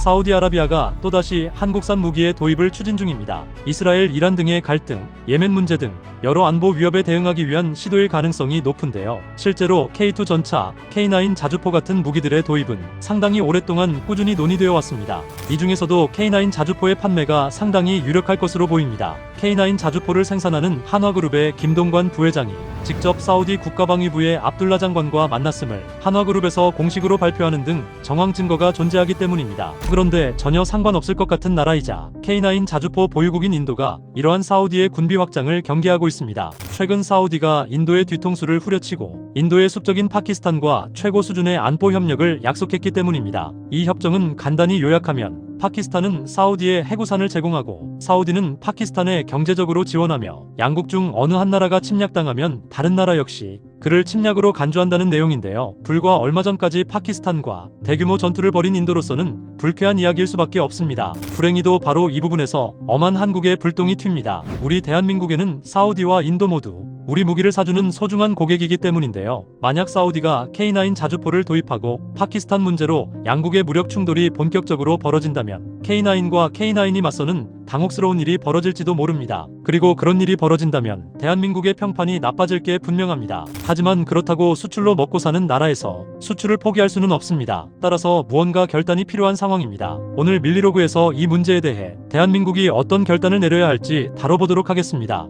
사우디아라비아가 또다시 한국산 무기의 도입을 추진 중입니다. 이스라엘, 이란 등의 갈등, 예멘 문제 등 여러 안보 위협에 대응하기 위한 시도일 가능성이 높은데요. 실제로 K2 전차, K9 자주포 같은 무기들의 도입은 상당히 오랫동안 꾸준히 논의되어 왔습니다. 이 중에서도 K9 자주포의 판매가 상당히 유력할 것으로 보입니다. K9 자주포를 생산하는 한화그룹의 김동관 부회장이 직접 사우디 국가방위부의 압둘라 장관과 만났음을 한화그룹에서 공식으로 발표하는 등 정황 증거가 존재하기 때문입니다. 그런데 전혀 상관없을 것 같은 나라이자 K9 자주포 보유국인 인도가 이러한 사우디의 군비 확장을 경계하고 있습니다. 최근 사우디가 인도의 뒤통수를 후려치고 인도의 숙적인 파키스탄과 최고 수준의 안보 협력을 약속했기 때문입니다. 이 협정은 간단히 요약하면 파키스탄은 사우디에 해구산을 제공하고 사우디는 파키스탄에 경제적으로 지원하며 양국 중 어느 한 나라가 침략당하면 다른 나라 역시 그를 침략으로 간주한다는 내용인데요. 불과 얼마 전까지 파키스탄과 대규모 전투를 벌인 인도로서는 불쾌한 이야기일 수밖에 없습니다. 불행히도 바로 이 부분에서 엄한 한국의 불똥이 튑니다. 우리 대한민국에는 사우디와 인도 모두 우리 무기를 사주는 소중한 고객이기 때문인데요. 만약 사우디가 K9 자주포를 도입하고 파키스탄 문제로 양국의 무력 충돌이 본격적으로 벌어진다면 K9과 K9이 맞서는 당혹스러운 일이 벌어질지도 모릅니다. 그리고 그런 일이 벌어진다면 대한민국의 평판이 나빠질 게 분명합니다. 하지만 그렇다고 수출로 먹고 사는 나라에서 수출을 포기할 수는 없습니다. 따라서 무언가 결단이 필요한 상황입니다. 오늘 밀리로그에서 이 문제에 대해 대한민국이 어떤 결단을 내려야 할지 다뤄보도록 하겠습니다.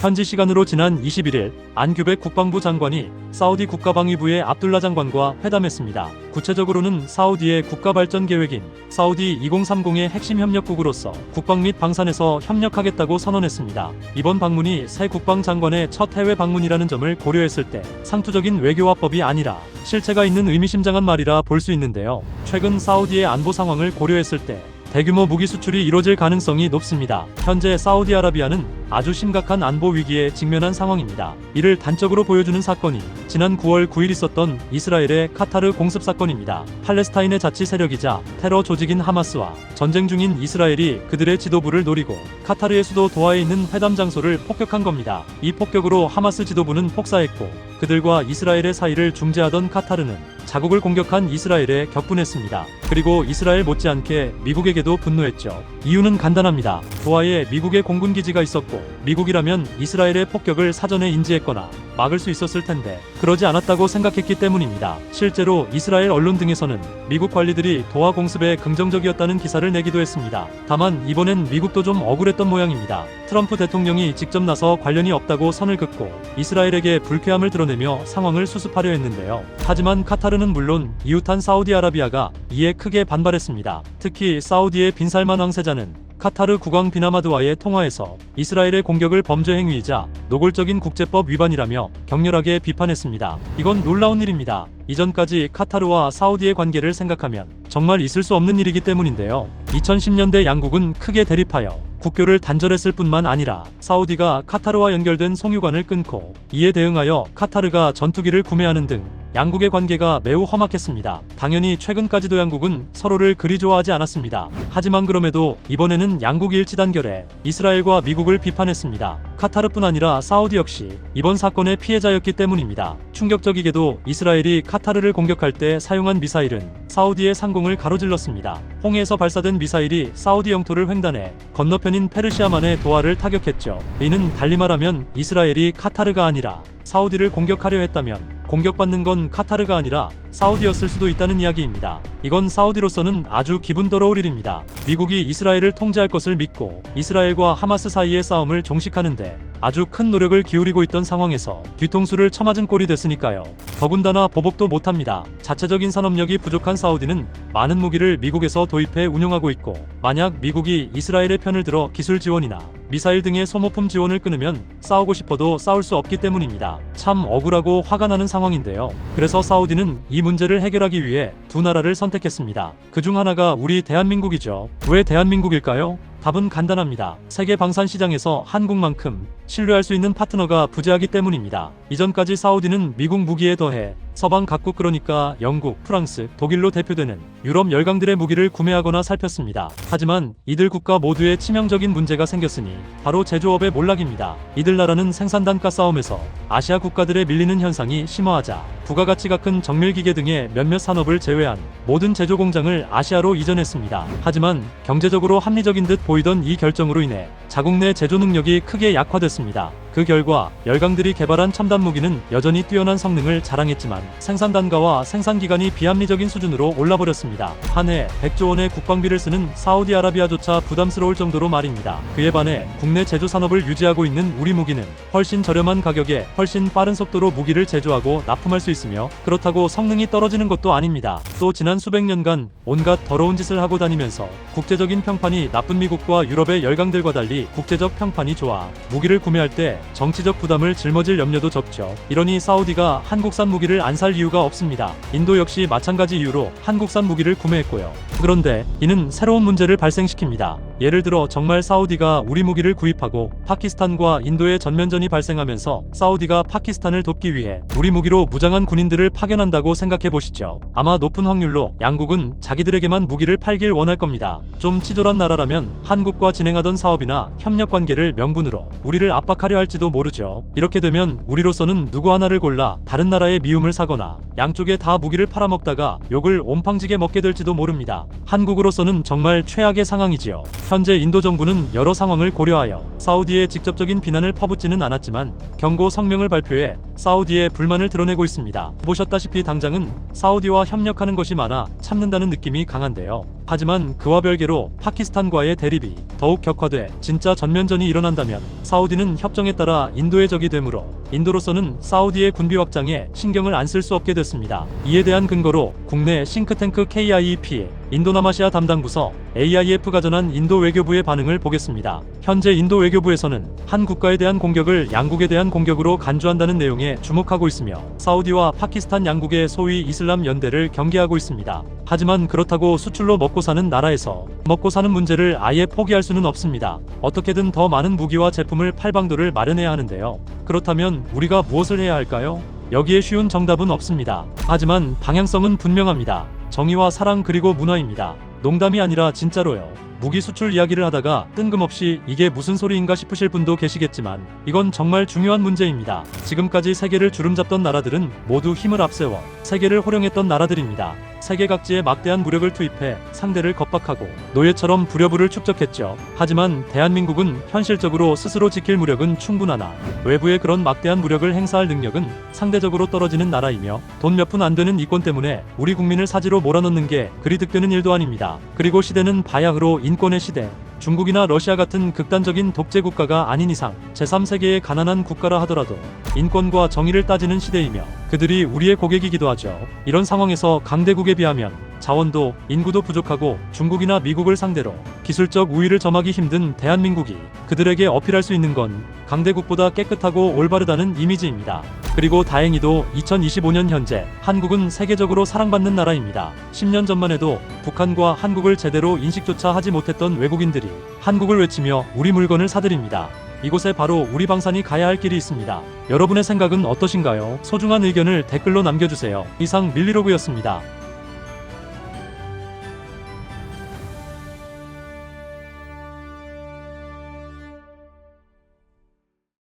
현지 시간으로 지난 21일 안규백 국방부 장관이 사우디 국가방위부의 압둘라 장관과 회담했습니다. 구체적으로는 사우디의 국가발전 계획인 사우디 2030의 핵심 협력국으로서 국방 및 방산에서 협력하겠다고 선언했습니다. 이번 방문이 새 국방 장관의 첫 해외 방문이라는 점을 고려했을 때 상투적인 외교화법이 아니라 실체가 있는 의미심장한 말이라 볼 수 있는데요. 최근 사우디의 안보 상황을 고려했을 때 대규모 무기 수출이 이뤄질 가능성이 높습니다. 현재 사우디아라비아는 아주 심각한 안보 위기에 직면한 상황입니다. 이를 단적으로 보여주는 사건이 지난 9월 9일 있었던 이스라엘의 카타르 공습 사건입니다. 팔레스타인의 자치 세력이자 테러 조직인 하마스와 전쟁 중인 이스라엘이 그들의 지도부를 노리고 카타르의 수도 도하에 있는 회담 장소를 폭격한 겁니다. 이 폭격으로 하마스 지도부는 폭사했고 그들과 이스라엘의 사이를 중재하던 카타르는 자국을 공격한 이스라엘에 격분했습니다. 그리고 이스라엘 못지않게 미국에게도 분노했죠. 이유는 간단합니다. 도하에 미국의 공군 기지가 있었고 미국이라면 이스라엘의 폭격을 사전에 인지했거나 막을 수 있었을 텐데 그러지 않았다고 생각했기 때문입니다. 실제로 이스라엘 언론 등에서는 미국 관리들이 도하 공습에 긍정적이었다는 기사를 내기도 했습니다. 다만 이번엔 미국도 좀 억울했던 모양입니다. 트럼프 대통령이 직접 나서 관련이 없다고 선을 긋고 이스라엘에게 불쾌함을 드러내며 상황을 수습하려 했는데요. 하지만 카타르는 물론 이웃한 사우디아라비아가 이에 크게 반발했습니다. 특히 사우디의 빈살만 왕세자는 카타르 국왕 비나마드와의 통화에서 이스라엘의 공격을 범죄 행위이자 노골적인 국제법 위반이라며 격렬하게 비판했습니다. 이건 놀라운 일입니다. 이전까지 카타르와 사우디의 관계를 생각하면 정말 있을 수 없는 일이기 때문인데요. 2010년대 양국은 크게 대립하여 국교를 단절했을 뿐만 아니라 사우디가 카타르와 연결된 송유관을 끊고 이에 대응하여 카타르가 전투기를 구매하는 등 양국의 관계가 매우 험악했습니다. 당연히 최근까지도 양국은 서로를 그리 좋아하지 않았습니다. 하지만 그럼에도 이번에는 양국이 일치단결해 이스라엘과 미국을 비판했습니다. 카타르뿐 아니라 사우디 역시 이번 사건의 피해자였기 때문입니다. 충격적이게도 이스라엘이 카타르를 공격할 때 사용한 미사일은 사우디의 상공을 가로질렀습니다. 홍해에서 발사된 미사일이 사우디 영토를 횡단해 건너편인 페르시아만의 도하를 타격했죠. 이는 달리 말하면 이스라엘이 카타르가 아니라 사우디를 공격하려 했다면 공격받는 건 카타르가 아니라 사우디였을 수도 있다는 이야기입니다. 이건 사우디로서는 아주 기분 더러울 일입니다. 미국이 이스라엘을 통제할 것을 믿고 이스라엘과 하마스 사이의 싸움을 종식하는데 아주 큰 노력을 기울이고 있던 상황에서 뒤통수를 쳐맞은 꼴이 됐으니까요. 더군다나 보복도 못합니다. 자체적인 산업력이 부족한 사우디는 많은 무기를 미국에서 도입해 운용하고 있고 만약 미국이 이스라엘의 편을 들어 기술 지원이나 미사일 등의 소모품 지원을 끊으면 싸우고 싶어도 싸울 수 없기 때문입니다. 참 억울하고 화가 나는 상황인데요. 그래서 사우디는 이 문제를 해결하기 위해 두 나라를 선택했습니다. 그중 하나가 우리 대한민국이죠. 왜 대한민국일까요? 답은 간단합니다. 세계 방산 시장에서 한국만큼 신뢰할 수 있는 파트너가 부재하기 때문입니다. 이전까지 사우디는 미국 무기에 더해 서방 각국 그러니까 영국, 프랑스, 독일로 대표되는 유럽 열강들의 무기를 구매하거나 살폈습니다. 하지만 이들 국가 모두에 치명적인 문제가 생겼으니 바로 제조업의 몰락입니다. 이들 나라는 생산 단가 싸움에서 아시아 국가들에 밀리는 현상이 심화하자 부가가치가 큰 정밀기계 등의 몇몇 산업을 제외한 모든 제조 공장을 아시아로 이전했습니다. 하지만 경제적으로 합리적인 듯 보이던 이 결정으로 인해 자국 내 제조 능력이 크게 약화됐습니다. 그 결과 열강들이 개발한 첨단 무기는 여전히 뛰어난 성능을 자랑했지만 생산 단가와 생산 기간이 비합리적인 수준으로 올라버렸습니다. 한 해 100조 원의 국방비를 쓰는 사우디아라비아조차 부담스러울 정도로 말입니다. 그에 반해 국내 제조 산업을 유지하고 있는 우리 무기는 훨씬 저렴한 가격에 훨씬 빠른 속도로 무기를 제조하고 납품할 수 있으며 그렇다고 성능이 떨어지는 것도 아닙니다. 또 지난 수백 년간 온갖 더러운 짓을 하고 다니면서 국제적인 평판이 나쁜 미국과 유럽의 열강들과 달리 국제적 평판이 좋아 무기를 구매할 때 정치적 부담을 짊어질 염려도 적죠. 이러니 사우디가 한국산 무기를 안 살 이유가 없습니다. 인도 역시 마찬가지 이유로 한국산 무기를 구매했고요. 그런데 이는 새로운 문제를 발생시킵니다. 예를 들어 정말 사우디가 우리 무기를 구입하고 파키스탄과 인도의 전면전이 발생하면서 사우디가 파키스탄을 돕기 위해 우리 무기로 무장한 군인들을 파견한다고 생각해 보시죠. 아마 높은 확률로 양국은 자기들에게만 무기를 팔길 원할 겁니다. 좀 치졸한 나라라면 한국과 진행하던 사업이나 협력 관계를 명분으로 우리를 압박하려 할지도 모르죠. 이렇게 되면 우리로서는 누구 하나를 골라 다른 나라의 미움을 사거나 양쪽에 다 무기를 팔아먹다가 욕을 옴팡지게 먹게 될지도 모릅니다. 한국으로서는 정말 최악의 상황이지요. 현재 인도 정부는 여러 상황을 고려하여 사우디의 직접적인 비난을 퍼붓지는 않았지만 경고 성명을 발표해 사우디의 불만을 드러내고 있습니다. 보셨다시피 당장은 사우디와 협력하는 것이 많아 참는다는 느낌이 강한데요. 하지만 그와 별개로 파키스탄과의 대립이 더욱 격화돼 진짜 전면전이 일어난다면 사우디는 협정에 따라 인도의 적이 되므로 인도로서는 사우디의 군비 확장에 신경을 안 쓸 수 없게 됐습니다. 이에 대한 근거로 국내 싱크탱크 KIEP 인도남아시아 담당 부서 AIF가 전한 인도 외교부의 반응을 보겠습니다. 현재 인도 외교부에서는 한 국가에 대한 공격을 양국에 대한 공격으로 간주한다는 내용에 주목하고 있으며 사우디와 파키스탄 양국의 소위 이슬람 연대를 경계하고 있습니다. 하지만 그렇다고 수출로 먹고 사는 나라에서 먹고 사는 문제를 아예 포기할 수는 없습니다. 어떻게든 더 많은 무기와 제품을 팔 방도를 마련해야 하는데요. 그렇다면 우리가 무엇을 해야 할까요? 여기에 쉬운 정답은 없습니다. 하지만 방향성은 분명합니다. 정의와 사랑 그리고 문화입니다. 농담이 아니라 진짜로요. 무기 수출 이야기를 하다가 뜬금없이 이게 무슨 소리인가 싶으실 분도 계시겠지만 이건 정말 중요한 문제입니다. 지금까지 세계를 주름잡던 나라들은 모두 힘을 앞세워 세계를 호령했던 나라들입니다. 세계 각지에 막대한 무력을 투입해 상대를 겁박하고 노예처럼 부려부를 축적했죠. 하지만 대한민국은 현실적으로 스스로 지킬 무력은 충분하나 외부에 그런 막대한 무력을 행사할 능력은 상대적으로 떨어지는 나라이며 돈 몇 푼 안 되는 이권 때문에 우리 국민을 사지로 몰아넣는 게 그리 득되는 일도 아닙니다. 그리고 시대는 바야흐로 인권의 시대. 중국이나 러시아 같은 극단적인 독재 국가가 아닌 이상 제3세계의 가난한 국가라 하더라도 인권과 정의를 따지는 시대이며 그들이 우리의 고객이기도 하죠. 이런 상황에서 강대국에 비하면 자원도 인구도 부족하고 중국이나 미국을 상대로 기술적 우위를 점하기 힘든 대한민국이 그들에게 어필할 수 있는 건 강대국보다 깨끗하고 올바르다는 이미지입니다. 그리고 다행히도 2025년 현재 한국은 세계적으로 사랑받는 나라입니다. 10년 전만 해도 북한과 한국을 제대로 인식조차 하지 못했던 외국인들이 한국을 외치며 우리 물건을 사들입니다. 이곳에 바로 우리 방산이 가야 할 길이 있습니다. 여러분의 생각은 어떠신가요? 소중한 의견을 댓글로 남겨주세요. 이상 밀리로그였습니다.